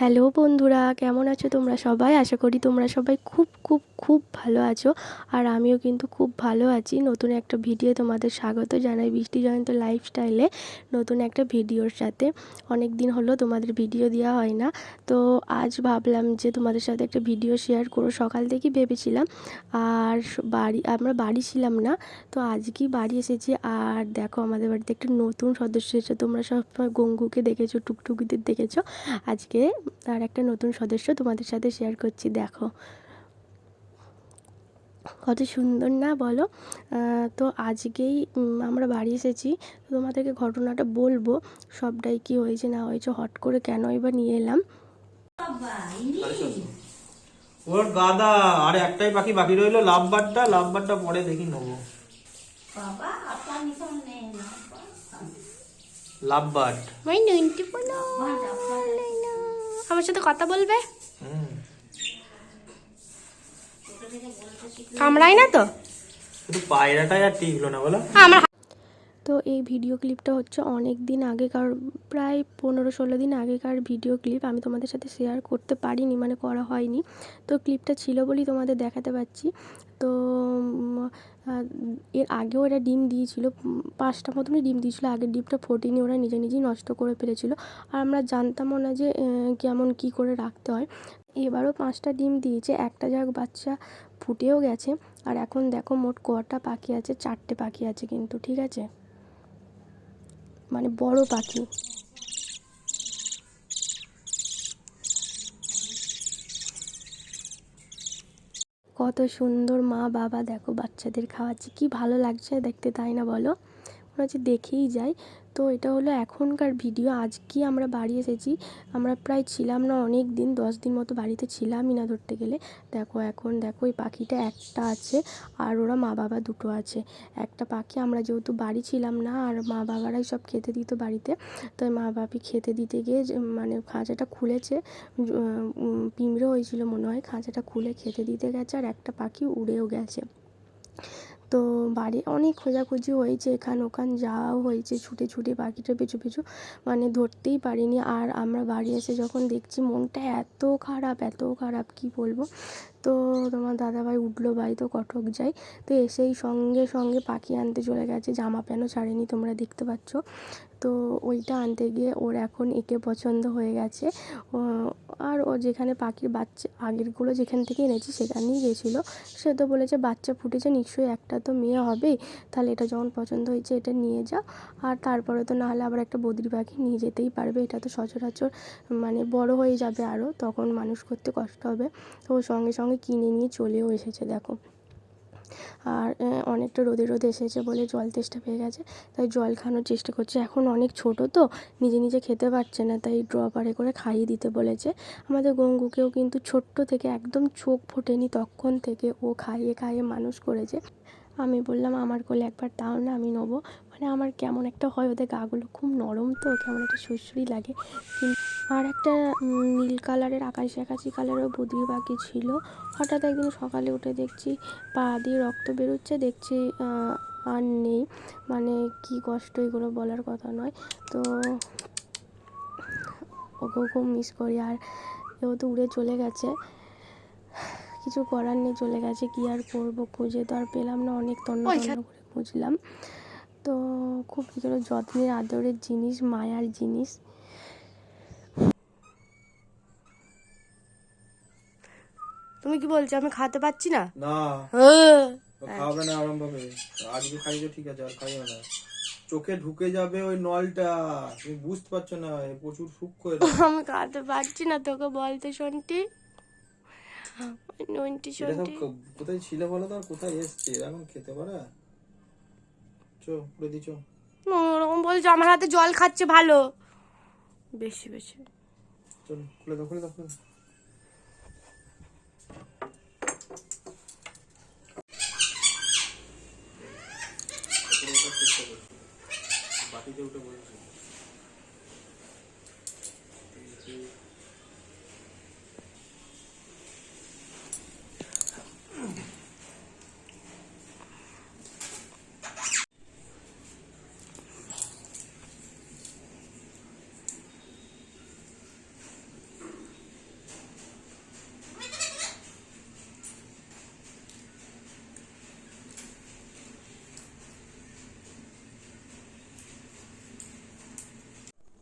Hello বন্ধুরা, কেমন আছো তোমরা সবাই? আশা করি তোমরা সবাই খুব খুব খুব ভালো আছো। আর আমিও কিন্তু খুব ভালো আছি। নতুন একটা ভিডিও তোমাদের স্বাগত জানাই বৃষ্টি জয়ন্ত লাইফস্টাইলে নতুন একটা ভিডিওর সাথে। অনেক দিন হলো তোমাদের ভিডিও দেওয়া হয় না। তো আজ ভাবলাম যে তোমাদের সাথে একটা ভিডিও শেয়ার করো সকাল থেকেই ভেবেছিলাম, আর বাড়ি, আমরা বাড়ি ছিলাম না, তো আজকেই বাড়ি এসেছি। আর দেখো আমাদের বাড়িতে একটা নতুন সদস্য এসেছে। তোমরা সবসময় গঙ্গুকে দেখেছ, টুকটুকিদের দেখেছ। আজকে আর একটা নতুন সদস্য তোমাদের সাথে শেয়ার করছি দেখো। কত সুন্দর না বলো? তো আজকেই আমরা বাড়ি এসেছি তো তোমাদেরকে ঘটনাটা বলব সবটাই কি হয়েছে না হয়েছে হট করে কেন এবার নিয়ে এলাম। ওর গাদা আর একটাই পাখি বাকি রইল লাভ বারটা লাভ বারটা পরে দেখি নেব। লাভ বলো আমার সাথে কথা বলবে? হুম কামড়াই না তো? শুধু পায়রাটাই আর টিকলো না বলো। আমার তো এই ভিডিও ক্লিপটা হচ্ছে অনেক দিন আগেকার প্রায় পনেরো ষোলো দিন আগেকার ভিডিও ক্লিপ আমি তোমাদের সাথে শেয়ার করতে পারিনি মানে করা হয়নি। তো ক্লিপটা ছিল বলেই তোমাদের দেখাতে পাচ্ছি। তো এর আগেও এরা ডিম দিয়েছিল, পাঁচটা মতনই ডিম দিয়েছিল, আগের ডিমটা ফোটেনি, ওরা নিজে নিজেই নষ্ট করে ফেলেছিল। আর আমরা জানতামও না যে কেমন কি করে রাখতে হয়। এবারও পাঁচটা ডিম দিয়েছে, একটা যাক বাচ্চা ফুটেও গেছে, আর এখন দেখো মোট কটা পাখি আছে, চারটে পাখি আছে কিন্তু, ঠিক আছে? মানে বড় পাখি। কত সুন্দর মা বাবা দেখো, বাচ্চাদের খাওয়াচ্ছে, কি ভালো লাগছে দেখতে, তাই না বলো? মনে হচ্ছে দেখেই যাই, তো এটা হলো এখনকার ভিডিও। আজকে আমরা বাড়ি এসেছি, আমরা প্রায় ছিলাম না অনেক দিন, দশ দিন মতো বাড়িতে ছিলামই না ধরতে গেলে। দেখো, এখন দেখো ওই পাখিটা একটা আছে আর ওরা মা বাবা দুটো আছে। একটা পাখি, আমরা যেহেতু বাড়ি ছিলাম না আর মা বাবারাই সব খেতে দিত বাড়িতে তো মা বাপি খেতে দিতে গিয়ে মানে খাঁচাটা খুলেছে পিঁমড়ে হয়েছিল মনে হয়, খাঁচাটা খুলে খেতে দিতে গেছে আর একটা পাখি উড়েও গেছে। তো বাড়ি অনেক খোঁজাখুঁজি হয়েছে এখান ওখান যাওয়াও হয়েছে, ছুটে ছুটে পাখিটা পিছু পিছু মানে ধরতেই পারিনি। আর আমরা বাড়ি এসে যখন দেখছি মনটা এত খারাপ এত খারাপ, কি বলব? তো তোমার দাদাভাই উঠল ভাই তো কটক যায় তো এসেই সঙ্গে সঙ্গে পাখি আনতে চলে গেছে, জামা প্যান্টও ছাড়েনি তোমরা দেখতে পাচ্ছ। তো ওইটা আনতে গিয়ে ওর এখন একে পছন্দ হয়ে গেছে। আর ও যেখানে পাখির বাচ্চা, আগেরগুলো যেখান থেকে এনেছি সেখানেই গেছিল। সে তো বলেছে, বাচ্চা ফুটেছে, নিশ্চয়ই একটা তো মেয়ে হবেই। তাহলে এটা যখন পছন্দ হয়েছে এটা নিয়ে যাও আর তারপরে তো নাহলে আবার একটা বদ্রি পাখি নিয়ে যেতেই পারবে। এটা তো সচরাচর মানে বড় হয়ে যাবে আরও তখন মানুষ করতে কষ্ট হবে। তো সঙ্গে সঙ্গে সঙ্গে কিনে নিয়ে চলেও এসেছে, দেখো। আর অনেকটা রোদে রোদে এসেছে বলে জল তেষ্টা পেয়ে গেছে, তাই জল খাওয়ানোর চেষ্টা করছে। এখন অনেক ছোট তো, নিজে নিজে খেতে পারছে না, তাই ড্রপারে করে খাইয়ে দিতে বলেছে। আমাদের গঙ্গুকেও কিন্তু ছোট্ট থেকে একদম চোখ ফোটেনি, তখন থেকে ও খাইয়ে খাইয়ে মানুষ করেছে। আমি বললাম, আমার কোলে একবার দাও না, আমি নেব। মানে আমার কেমন একটা হয়, ওদের গাগুলো খুব নরম তো, কেমন একটা সুরসুরি লাগে। কিন্তু আর একটা নীল কালারের আকাশি আকাশি কালারের বদ্রি পাখি ছিল। হঠাৎ একদিন সকালে উঠে দেখছি পা দিয়ে রক্ত বেরোচ্ছে দেখছি আর নেই। মানে কি কষ্ট এগুলো বলার কথা নয়। তো ওকেও খুব মিস করি। আর এও তো উড়ে চলে গেছে। কিছু করার নেই চলে গেছে। কি আর করব? খুঁজে তো আর পেলাম না। অনেক তন্ন তন্ন করে খুঁজলাম। তো খুব এগুলো যত্নের আদরের জিনিস মায়ার জিনিস। তুমি কি বলছো আমি খাতে পাচ্ছি না? না। ও খাবে না আরম্ভ হবে আজকে খাইছো ঠিক আছে আর খাইও না। চোখে ঢুকে যাবে ওই নলটা। তুমি বুঝতে পারছ না প্রচুর সূক্ষ্ম আমি খাতে পারছি না তোকে বলতে শোনটি। এটা সব কোথায় ছিল বলো তো আর কোথায় এসছে? এখন খেতে পারে? চো পুরো দিছো ওরকম বলছো আমার হাতে জল খাচ্ছে ভালো। বেশি বেশি। চলো খুলে দাও খুলে দাও খুলে দাও।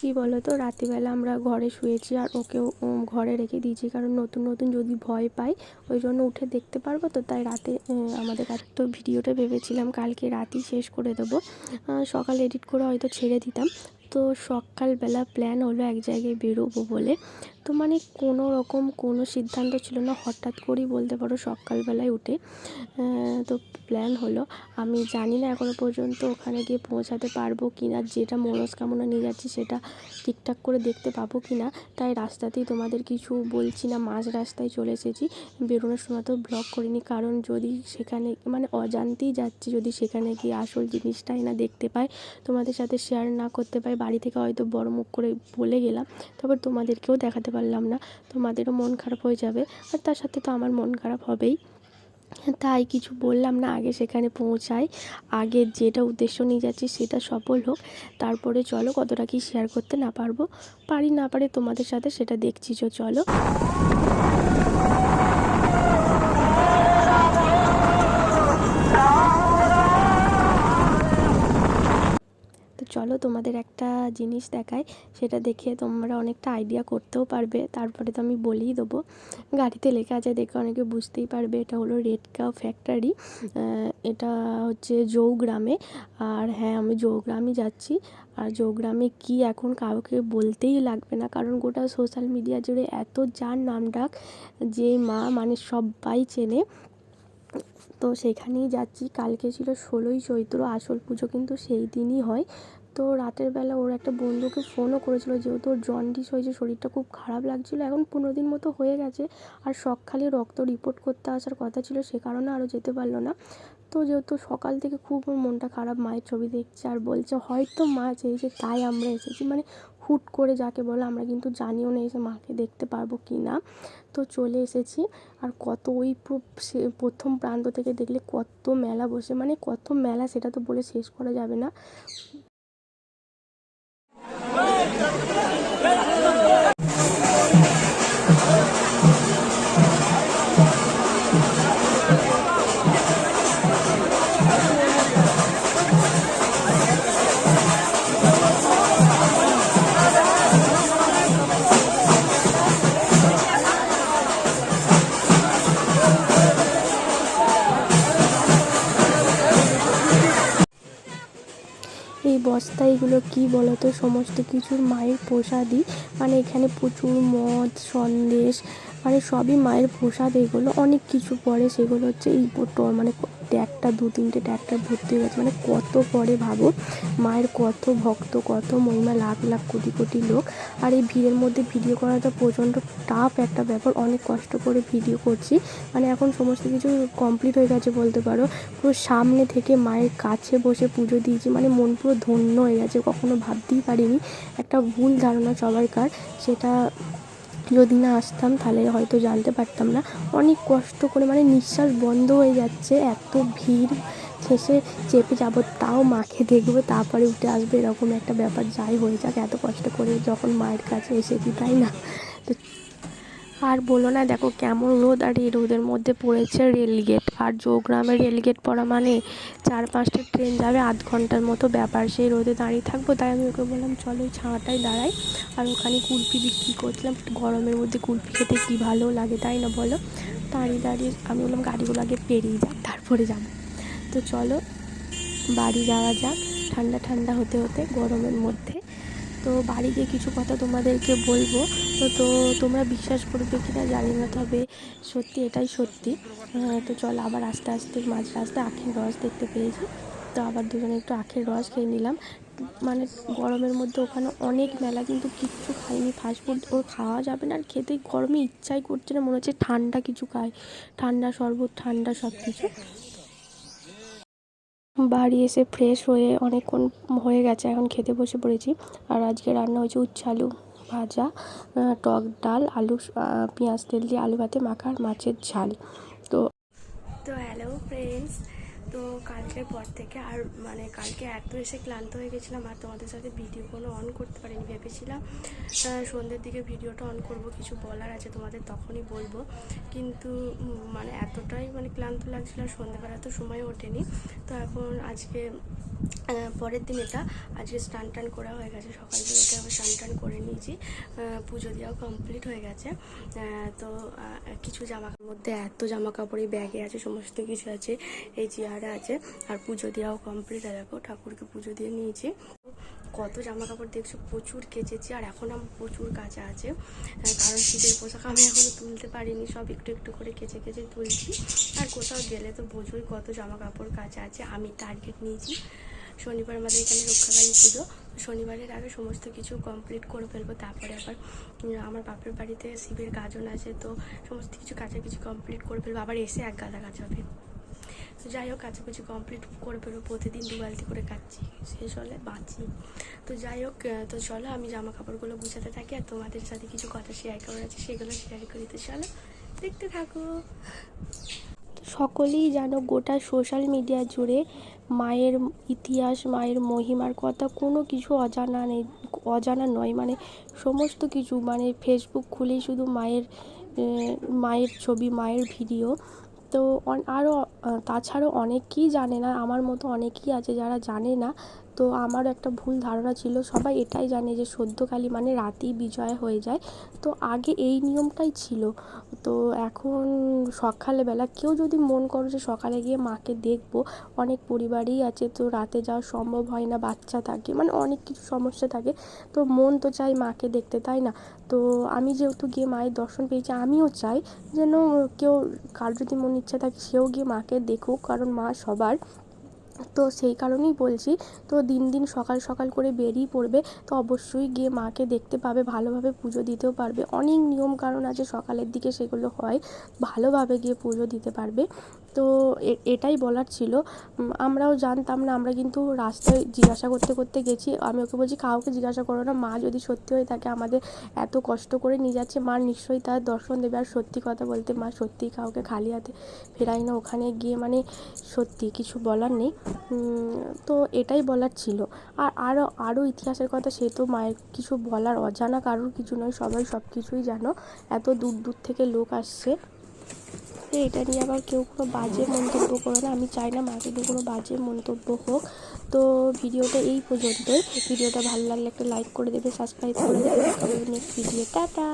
কী বলো তো রাত্রিবেলা আমরা ঘরে শুয়েছি আর ওকেও ঘরে রেখে দিয়েছি। কারণ নতুন নতুন যদি ভয় পাই, ওই জন্য উঠে দেখতে পারব তো, তাই রাতে আমাদের কাছে তো ভিডিওটা ভেবেছিলাম কালকে রাতেই শেষ করে দেবো। সকাল এডিট করে হয়তো ছেড়ে দিতাম। তো সকালবেলা প্ল্যান হলো এক জায়গায় বেরোবো বলে। তো মানে কোনো রকম কোনো সিদ্ধান্ত ছিল না। হঠাৎ করেই বলতে পারো সকালবেলায় উঠে তো প্ল্যান হলো। আমি জানি না এখনও পর্যন্ত ওখানে গিয়ে পৌঁছাতে পারব কি না যেটা মনস্কামনা নিয়ে যাচ্ছি সেটা ঠিকঠাক করে দেখতে পাবো কি না তাই রাস্তাতেই তোমাদের কিছু বলছি না, মাঝ রাস্তায় চলে এসেছি। বেরোনোর সময় তো ব্লগ করিনি, কারণ যদি সেখানে মানে অজান্তেই যাচ্ছি, যদি সেখানে গিয়ে আসল জিনিসটাই না দেখতে পাই, তোমাদের সাথে শেয়ার না করতে পাই, বাড়ি থেকে হয়তো বড় মুখ করে বলে গেলাম। তবে তোমাদেরকেও দেখাতে পারলাম না। তোমাদেরও মন খারাপ হয়ে যাবে। আর তার সাথে তো আমার মন খারাপ হবেই। তাই কিছু বললাম না, আগে সেখানে পৌঁছাই। আগে যেটা উদ্দেশ্য নিয়ে যাচ্ছি সেটা সফল হোক। তারপরে চলো কতটা কি শেয়ার করতে না পারব। পারি না পারে তোমাদের সাথে সেটা দেখছি, তো চলো। চলো তোমাদের একটা জিনিস দেখাই, সেটা দেখে তোমরা অনেকটা আইডিয়া করতেও পারবে, তারপরে তো আমি বলেই দেবো। গাড়িতে লেখা আছে, দেখে অনেকে বুঝতেই পারবে, এটা হলো রেড কাউ ফ্যাক্টরি এটা হচ্ছে জৌগ্রামে। আর হ্যাঁ আমি জৌগ্রামই যাচ্ছি, আর জৌগ্রামে কি এখন কাউকে বলতেই লাগবে না, কারণ গোটা সোশ্যাল মিডিয়া জুড়ে এত যার নাম ডাক, যে মা মানে সবাই চেনে। তো সেখানেই যাচ্ছি, কালকে ছিল ষোলোই চৈত্র, আসল পুজো কিন্তু সেই দিনই হয়। তো রাতের বেলা ওর একটা বন্ধুকে ফোনও করেছিল, যেহেতু ওর জন্ডিস হয়েছে, শরীরটা খুব খারাপ লাগছিল। এখন পনেরো দিন মতো হয়ে গেছে আর সকালে রক্ত রিপোর্ট করতে আসার কথা ছিল, সে কারণে আরও যেতে পারল না। তো যেহেতু সকাল থেকে খুব ওর মনটা খারাপ, মায়ের ছবি দেখছে আর বলছে, হয়তো মা চেয়েছে, তাই আমরা এসেছি। মানে হুট করে যাকে বলে, আমরা কিন্তু জানিও না এসে মাকে দেখতে পারব কি না। তো চলে এসেছি আর কত ওই প্রথম প্রান্ত থেকে দেখলে কত মেলা বসে মানে কত মেলা সেটা তো বলে শেষ করা যাবে না। এই বস্তাইগুলো কি বলতো? সমস্ত কিছুর মায়ের প্রসাদই মানে এখানে প্রচুর মদ, সন্দেশ মানে সবই মায়ের প্রসাদ এগুলো। অনেক কিছু পরে সেগুলো হচ্ছে এই মানে ট্যাগটা দু তিনটে ট্যাগটা ভর্তি হয়ে গেছে। মানে কত পরে ভাবো, মায়ের কত ভক্ত, কত মহিমা, লাখ লাখ কোটি কোটি লোক। আর এই ভিড়ের মধ্যে ভিডিও করাটা প্রচণ্ড টাফ একটা ব্যাপার। অনেক কষ্ট করে ভিডিও করছি। মানে এখন সমস্ত কিছু কমপ্লিট হয়ে গেছে বলতে পারো। পুরো সামনে থেকে মায়ের কাছে বসে পুজো দিয়েছি। মানে মন পুরো ধন্য হয়ে গেছে। কখনো ভাবতেই পারিনি। একটা ভুল ধারণা সবাইকার সেটা যদি না আসতাম, তাহলে হয়তো জানতে পারতাম না। অনেক কষ্ট করে মানে নিঃশ্বাস বন্ধ হয়ে যাচ্ছে, এত ভিড় শেষে চেপে যাব, তাও মাকে দেখব, তারপরে উঠে আসবে, এরকম একটা ব্যাপার যাই হয়ে যাক, এত কষ্ট করে যখন মায়ের কাছে এসেছি, তাই না? আর বলো না, দেখো কেমন রোদ আর এই রোদের মধ্যে পড়েছে রেলগেট আর জৌগ্রামে রেলগেট পড়া মানে চার পাঁচটা ট্রেন যাবে আধ ঘণ্টার মতো ব্যাপার। সেই রোদে দাঁড়িয়ে থাকব, তাই আমি ওকে বললাম, চলো ওই ছাঁটায় দাঁড়াই। আর ওখানে কুলপি বিক্রি করছিলাম গরমের মধ্যে কুলপি খেতে কী ভালো লাগে তাই না বলো? দাঁড়িয়ে দাঁড়িয়ে আমি বললাম, গাড়িগুলো আগে পেরিয়ে যাক, তারপরে যাব। তো চলো, বাড়ি যাওয়া যাক, ঠান্ডা ঠান্ডা হতে হতে গরমের মধ্যে। তো বাড়ি গিয়ে কিছু কথা তোমাদেরকে বলব। তো তোমরা বিশ্বাস করবে কি না জানি না, তবে সত্যি এটাই সত্যি। তো চল আবার আস্তে আস্তে মাঝ রাস্তায় আখের রস দেখতে পেয়েছি। তো আবার দুজনে একটু আখের রস খেয়ে নিলাম। মানে গরমের মধ্যে ওখানে অনেক মেলা, কিন্তু কিচ্ছু খাইনি। ফাস্টফুড ওর খাওয়া যাবে না, আর খেতে গরমে ইচ্ছাই করছে না, মনে হচ্ছে ঠান্ডা কিছু খায় ঠান্ডা শরবত, ঠান্ডা সব কিছু বাড়ি এসে ফ্রেশ হয়ে অনেকক্ষণ হয়ে গেছে, এখন খেতে বসে পড়েছি। আর আজকে রান্না হয়েছে উচ্চ আলু ভাজা টক ডাল, আলু পেঁয়াজ তেল দিয়ে আলু ভাতে মাখা আর মাছের ঝাল। তো তো হ্যালো ফ্রেন্ডস তো কালকের পর থেকে আর মানে কালকে এত এসে ক্লান্ত হয়ে গেছিলাম আর তোমাদের সাথে ভিডিও কোনো অন করতে পারিনি, ভেবেছিলাম সন্ধ্যের দিকে ভিডিওটা অন করব, কিছু বলার আছে তোমাদের তখনই বলব। কিন্তু মানে এতটাই মানে ক্লান্ত লাগছিল আর সন্ধ্যেবেলা তো সময় ওঠেনি। তো এখন আজকে পরের দিন এটা আজকে স্নান টান করা হয়ে গেছে, সকাল থেকে উঠে আবার স্নান টান করে নিয়েছি। পুজো দেওয়াও কমপ্লিট হয়ে গেছে। তো কিছু জামা মধ্যে এত জামা কাপড় এই ব্যাগে আছে, সমস্ত কিছু আছে, এই চেয়ারে আছে, আর পুজো দেওয়াও কমপ্লিট হয়ে দেখো ঠাকুরকে পুজো দিয়ে নিয়েছি। কত জামা কাপড় দেখছ, প্রচুর কেচেছি, আর এখন আমার প্রচুর কাঁচা আছে। কারণ শীতের পোশাক আমি এখনও তুলতে পারিনি, সব একটু একটু করে কেচে কেচে তুলছি। আর কোথাও গেলে তো বোঝোই কত জামা কাপড় কাঁচা আছে, আমি টার্গেট নিয়েছি। শনিবার আমাদের এখানে রক্ষাকালী পুজো। শনিবারের আগে সমস্ত কিছু কমপ্লিট করে ফেলব, তারপরে আবার আমার বাপের বাড়িতে শিবের গাজন আছে, তো সমস্ত কিছু কাছাকাছি কমপ্লিট করে ফেলব। আবার এসে এক গাদা তো যাই হোক, কাছাকাছি কমপ্লিট করে ফেলব, প্রতিদিন দু বালতি করে কাচ্ছি শেষ হলে বাঁচি। তো যাই হোক তো চলো, আমি জামা কাপড়গুলো গুছাতে থাকি আর তোমাদের সাথে কিছু কথা শেয়ার করার আছে, সেগুলো শেয়ার করি। তো চলো, দেখতে থাকো। সকলেই জানো গোটা সোশ্যাল মিডিয়া জুড়ে মায়ের ইতিহাস, মায়ের মহিমার কথা কোনো কিছু অজানা নেই, অজানা নয়। মানে সমস্ত কিছু মানে ফেসবুক খুলেই শুধু মায়ের মায়ের ছবি, মায়ের ভিডিও তো আরও তাছাড়াও অনেকেই জানে না, আমার মতো অনেকেই আছে যারা জানে না। তো আমার একটা ভুল ধারণা ছিল, সবাই এটাই জানে যে সদ্যকালী মানে রাতেই বিজয় হয়ে যায়। তো আগে এই নিয়মটাই ছিল। তো এখন সকালবেলা কেউ যদি মন করো যে সকালে গিয়ে মাকে দেখব, অনেক পরিবারই আছে, তো রাতে যাওয়া সম্ভব হয় না, বাচ্চা থাকে মানে অনেক কিছু সমস্যা থাকে। তো মন তো চাই মাকে দেখতে, তাই না? তো আমি যেহেতু গিয়ে মায়ের দর্শন পেয়েছি, আমিও চাই যেন কেউ কার যদি মন ইচ্ছা থাকে, সেও গিয়ে মাকে দেখুক, কারণ মা সবার। তো সেই কারণেই বলছি, তো দিন দিন সকাল সকাল করে বেরিয়ে পড়বে, তো অবশ্যই গিয়ে মাকে দেখতে পাবে, ভালোভাবে পুজো দিতেও পারবে। অনেক নিয়ম কারণ আছে সকালের দিকে সেগুলো হয়, ভালোভাবে গিয়ে পুজো দিতে পারবে। তো এটাই বলার ছিল। আমরাও জানতাম না, আমরা কিন্তু রাস্তায় জিজ্ঞাসা করতে করতে গেছি। আমি ওকে বলছি, কাউকে জিজ্ঞাসা করো না, মা যদি সত্যি হয়ে থাকে আমাদের এত কষ্ট করে নিয়ে যাচ্ছে, মা নিশ্চয়ই তার দর্শন দেবে। আর সত্যি কথা বলতে, মা সত্যিই কাউকে খালি হাতে ফেরাই না, ওখানে গিয়ে মানে সত্যি কিছু বলার নেই। তো এটাই বলার ছিল। আর আরও আরও ইতিহাসের কথা, সে তো মায়ের কিছু বলার অজানা, কারোর কিছু নয়, সবাই সব কিছুই জানো। এত দূর দূর থেকে লোক আসছে। এটা নিয়ে আবার কেউ কোনো বাজে মন্তব্য করো না। আমি চাই না মাকে নিয়ে কোনো বাজে মন্তব্য হোক। তো ভিডিওটা এই পর্যন্তই। ভিডিওটা ভালো লাগলে একটা লাইক করে দেবে সাবস্ক্রাইব করে দেবে। Next video tata!